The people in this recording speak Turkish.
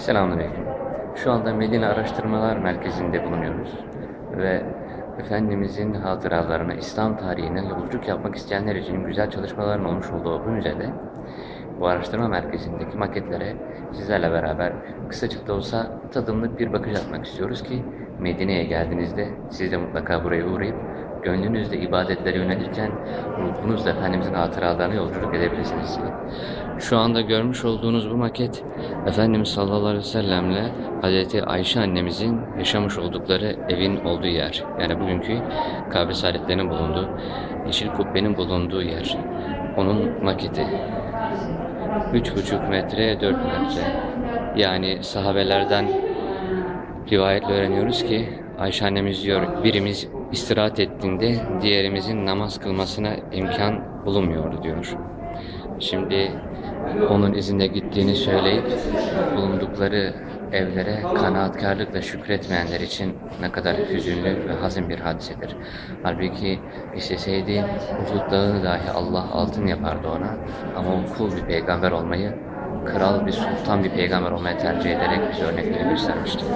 Selamünaleyküm. Şu anda Medine Araştırmalar Merkezi'nde bulunuyoruz ve Efendimizin hatıralarına, İslam tarihine yolculuk yapmak isteyenler için güzel çalışmaların olmuş olduğu bu müzede bu araştırma merkezindeki maketlere sizlerle beraber kısacık da olsa tadımlık bir bakış atmak istiyoruz ki Medine'ye geldiğinizde siz de mutlaka buraya uğrayıp gönlünüzde ibadetlere yönelirken ruhunuzla Efendimizin hatıralarına yolculuk edebilirsiniz. Şu anda görmüş olduğunuz bu maket Efendimiz sallallahu aleyhi ve sellemle Hazreti Ayşe annemizin yaşamış oldukları evin olduğu yer. Yani bugünkü Kabe Saadetlerinin bulunduğu, Yeşil Kubbe'nin bulunduğu yer. Onun maketi. 3,5 metre, 4 metre. Yani sahabelerden rivayetle öğreniyoruz ki Ayşe annemiz diyor birimiz istirahat ettiğinde diğerimizin namaz kılmasına imkan bulunmuyordu diyor. Şimdi onun izinde gittiğini söyleyip bulundukları evlere kanaatkarlıkla şükretmeyenler için ne kadar hüzünlü ve hazin bir hadisedir. Halbuki isteseydi Uhud dağını dahi Allah altın yapardı ona ama o kul bir peygamber olmayı, kral bir sultan bir peygamber olmayı tercih ederek bize örnekleri göstermiştir.